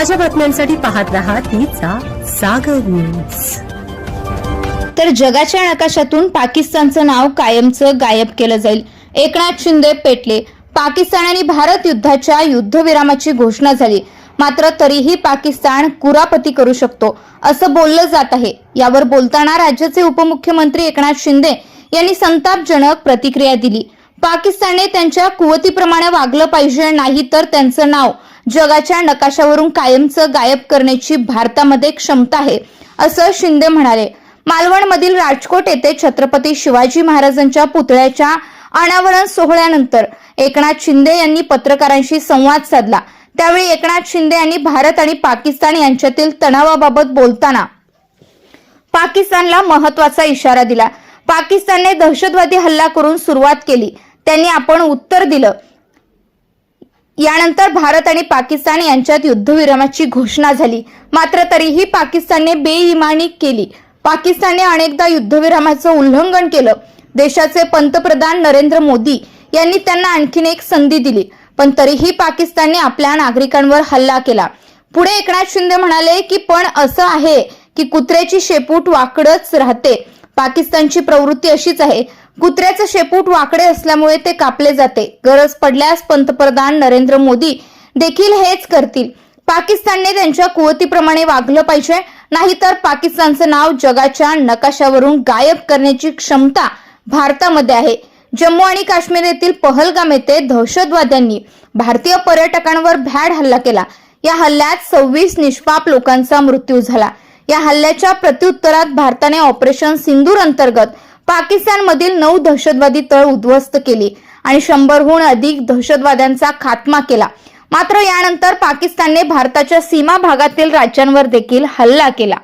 ताज्या बातम्यांसाठी पाहत रहा तिचा सागर न्यूज तर जगाच्या नकाशातून पाकिस्तानचं नाव कायमचं गायब केलं जाईल. एकनाथ शिंदे पेटले. पाकिस्तान आणि भारत युद्धाच्या युद्धविरामाची घोषणा झाली. मात्र तरीही पाकिस्तान कुरापती करू शकतो असं बोललं जात आहे. यावर बोलताना राज्याचे उपमुख्यमंत्री एकनाथ शिंदे यांनी संतापजनक प्रतिक्रिया दिली. पाकिस्तानने त्यांच्या कुवतीप्रमाणे वागलं पाहिजे नाही तर त्यांचं नाव जगाच्या नकाशावरून कायमचं गायब करण्याची भारतामध्ये क्षमता आहे असं शिंदे म्हणाले. मालवणमधील राजकोट येथे छत्रपती शिवाजी महाराजांच्या पुतळ्याच्या अनावरण सोहळ्यानंतर एकनाथ शिंदे यांनी पत्रकारांशी संवाद साधला. त्यावेळी एकनाथ शिंदे यांनी भारत आणि पाकिस्तान यांच्यातील तणावाबाबत बोलताना पाकिस्तानला महत्त्वाचा इशारा दिला. पाकिस्तानने दहशतवादी हल्ला करून सुरुवात केली. त्यांनी आपण उत्तर दिलं. यानंतर भारत आणि पाकिस्तान यांच्यात युद्धविरामाची घोषणा झाली. मात्र तरीही पाकिस्तानने बेईमानी केली. पाकिस्तानने अनेकदा युद्धविरामाचं उल्लंघन केलं. देशाचे पंतप्रधान नरेंद्र मोदी यांनी त्यांना आणखीन एक संधी दिली. पण तरीही पाकिस्तानने आपल्या नागरिकांवर हल्ला केला. पुढे एकनाथ शिंदे म्हणाले की पण असं आहे की कुत्र्याची शेपूट वाकडच राहते. पाकिस्तानची प्रवृत्ती अशीच आहे. कुत्र्याचं शेपूट वाकडे असल्यामुळे ते कापले जाते. गरज पडल्यास पंतप्रधान नरेंद्र मोदी देखील हेच करतील. पाकिस्तानने त्यांच्या कुवतीप्रमाणे वागलं पाहिजे नाहीतर पाकिस्तानचं नाव जगाच्या नकाशावरून गायब करण्याची क्षमता भारतामध्ये आहे. जम्मू आणि काश्मीर येथील पहलगाम येथे दहशतवाद्यांनी भारतीय पर्यटकांवर भ्याड हल्ला केला. या हल्ल्यात सव्वीस निष्पाप लोकांचा मृत्यू झाला. या हल्ल्याच्या प्रत्युत्तरात भारताने ऑपरेशन सिंदूर अंतर्गत पाकिस्तानमधील नऊ दहशतवादी तळ उद्ध्वस्त केली आणि शंभरहून अधिक दहशतवाद्यांचा खात्मा केला. मात्र यानंतर पाकिस्तानने भारताच्या सीमा भागातील राज्यांवर देखील हल्ला केला.